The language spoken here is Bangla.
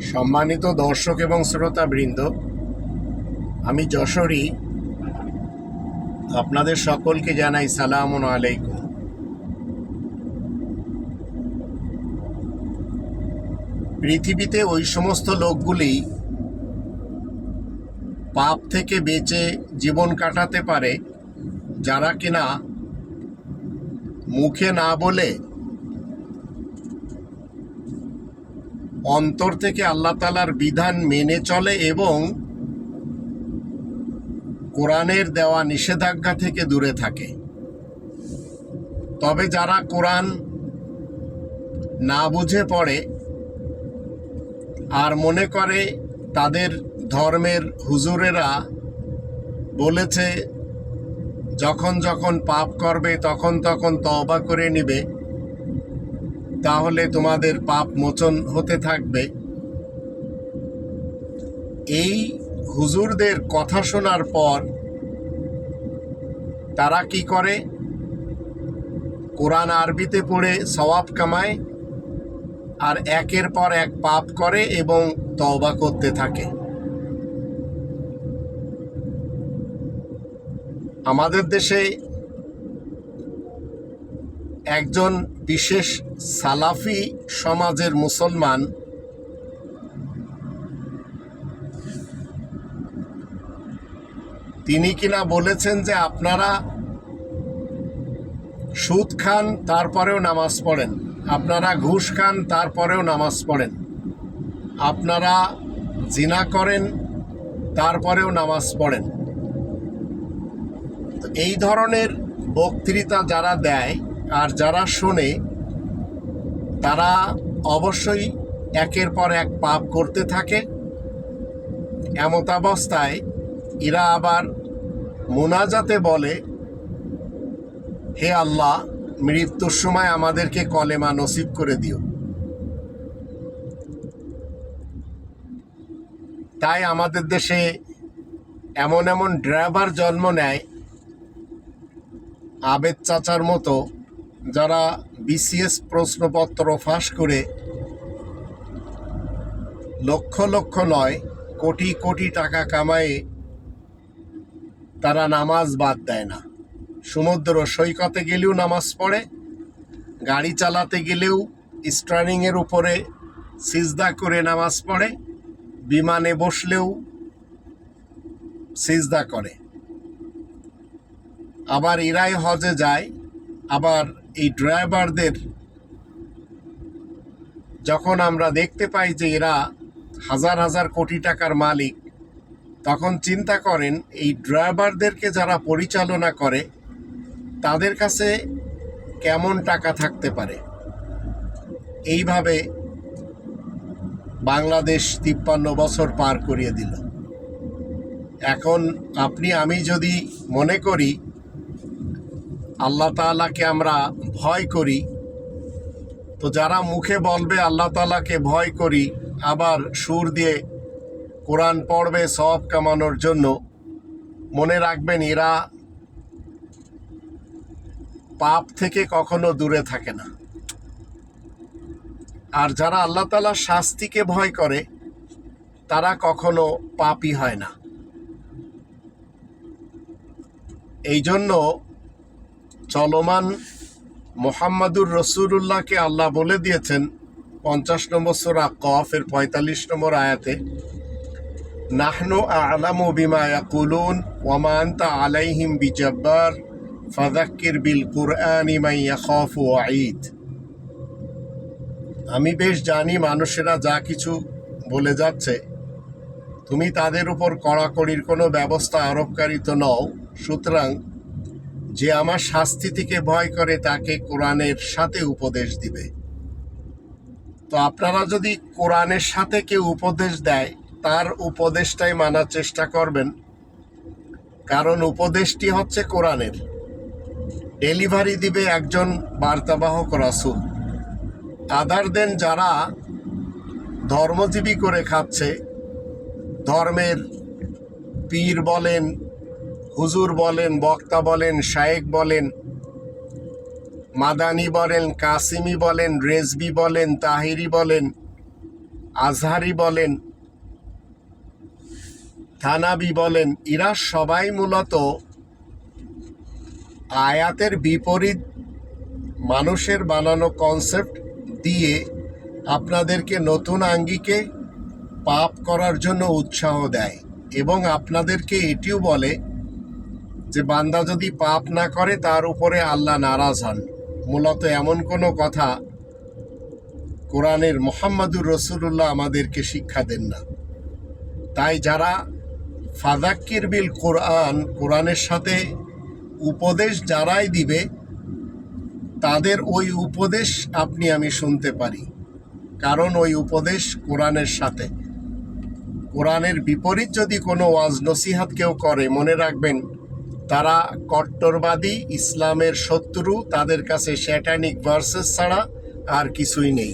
সম্মানিত দর্শক এবং শ্রোতাবৃন্দ, আমি যশোরী। আপনাদের সকলকে জানাই সালাম আলাইকুম। পৃথিবীতে ওই সমস্ত লোকগুলি পাপ থেকে বেঁচে জীবন কাটাতে পারে, যারা কিনা মুখে না বলে অন্তর থেকে আল্লাহ তালার বিধান মেনে চলে এবং কোরআনের দেওয়া নিষেধাজ্ঞা থেকে দূরে থাকে। তবে যারা কোরআন না বুঝে পড়ে আর মনে করে তাদের ধর্মের হুজুরেরা বলেছে, যখন যখন পাপ করবে তখন তখন তওবা করে নিবে তাহলে তোমাদের পাপ মোচন হতে থাকবে। এই হুজুরদের কথা শোনার পর তারা কি করে? কোরআন আরবিতে পড়ে সওয়াব কামায় আর একের পর এক পাপ করে এবং তওবা করতে থাকে। আমাদের দেশে একজন বিশেষ সালাফি সমাজের মুসলমান। তিনি কিনা বলেছেন যে আপনারা সুদ খান, তারপরেও নামাজ পড়েন। আপনারা ঘুষ খান, তারপরেও নামাজ পড়েন। আপনারা জিনা করেন, তারপরেও নামাজ পড়েন। এই ধরনের বক্তৃতা যারা দেয় আর যারা শোনে, তারা অবশ্যই একের পর এক পাপ করতে থাকে। এমতাবস্থায় এরা আবার মোনাজাতে বলে, হে আল্লাহ, মৃত্যুর সময় আমাদেরকে কলেমা নসিব করে দিও। তাই আমাদের দেশে এমন এমন ড্রাইভার জন্ম নেয়, আবেদ চাচার মতো যারা বিসিএস প্রশ্নপত্র ফাঁস করে লক্ষ লক্ষ নয়, কোটি কোটি টাকা কামায়ে তারা নামাজ বাদ দেয় না। সমুদ্র সৈকতে গেলেও নামাজ পড়ে, গাড়ি চালাতে গেলেও স্টারিংয়ের উপরে সিজদা করে নামাজ পড়ে, বিমানে বসলেও সিজদা করে। আবার এরাই হজে যায়, আবার এই ড্রাইভারদের যখন আমরা দেখতে পাই যে এরা হাজার হাজার কোটি টাকার মালিক, তখন চিন্তা করেন এই ড্রাইভারদেরকে যারা পরিচালনা করে, তাদের কাছে কেমন টাকা থাকতে পারে? এইভাবে বাংলাদেশ তিপ্পান্ন বছর পার করিয়ে দিল। এখন আপনি, আমি যদি মনে করি, আল্লাহ তাআলাকে আমরা ভয় করি। তো যারা মুখে বলবে, আল্লাহ তাআলাকে ভয় করি, আবার সুর দিয়ে কোরআন পড়বে সব কামানোর জন্য, মনে রাখবেন এরা পাপ থেকে কখনো দূরে থাকে না। আর যারা আল্লাহ তালার শাস্তিকে ভয় করে, তারা কখনো পাপই হয় না। এই জন্য চলমান মোহাম্মদুর রসুল্লাহকে আল্লাহ বলে দিয়েছেন, পঞ্চাশ নম্বর সোরা কফের পঁয়তাল্লিশ নম্বর আয়াতে, নাহনু আলামু বিমা ইয়াকুলুন ওয়ামা আনতা আলাইহিম বিজব্বার ফাদাক্কির বিল কুরআন কুরআনি মাই ইয়াখাফু ওয়াঈদ। আমি বেশ জানি মানুষেরা যা কিছু বলে যাচ্ছে। তুমি তাদের উপর কড়াকড়ির কোনো ব্যবস্থা আরোপকারী তো নও, সুতরাং যে আমার শাস্তি থেকে ভয় করে তাকে কোরআনের সাথে উপদেশ দিবে। তো আপনারা যদি কোরআনের সাথে কেউ উপদেশ দেয়, তার উপদেশটাই মানার চেষ্টা করবেন। কারণ উপদেশটি হচ্ছে কোরআনের। ডেলিভারি দিবে একজন বার্তাবাহক রাসুল। আদার দেন যারা ধর্মজীবী করে খাচ্ছে, ধর্মের পীর বলেন হুজুর বলেন, বক্তা বলেন, শায়েক বলেন, মাদানি বলেন, কাসিমি বলেন, রেজবি বলেন, তাহিরি বলেন, আজহারি বলেন, থানাবি বলেন, এরা সবাই মূলত আয়াতের বিপরীত মানুষের বানানো কনসেপ্ট দিয়ে আপনাদেরকে নতুন আঙ্গিকে পাপ করার জন্য উৎসাহ দেয় এবং আপনাদেরকে এটিও বলে যে বান্দা যদি পাপ না করে, তার উপরে আল্লাহ নারাজ হন। মূলত এমন কোনো কথা কোরআনের মোহাম্মদুর রসুল্লাহ আমাদেরকে শিক্ষা দেন না। তাই যারা ফাদাক্কির বিল কোরআন, কোরআনের সাথে উপদেশ যারাই দিবে, তাদের ওই উপদেশ আপনি, আমি শুনতে পারি। কারণ ওই উপদেশ কোরআনের সাথে। কোরআনের বিপরীত যদি কোনো ওয়াজ নসিহাত কেউ করে, মনে রাখবেন তারা কট্টরবাদী ইসলামের শত্রু তাদের কাছে শ্যাটানিক ভার্সেস ছাড়া আর কিছুই নেই।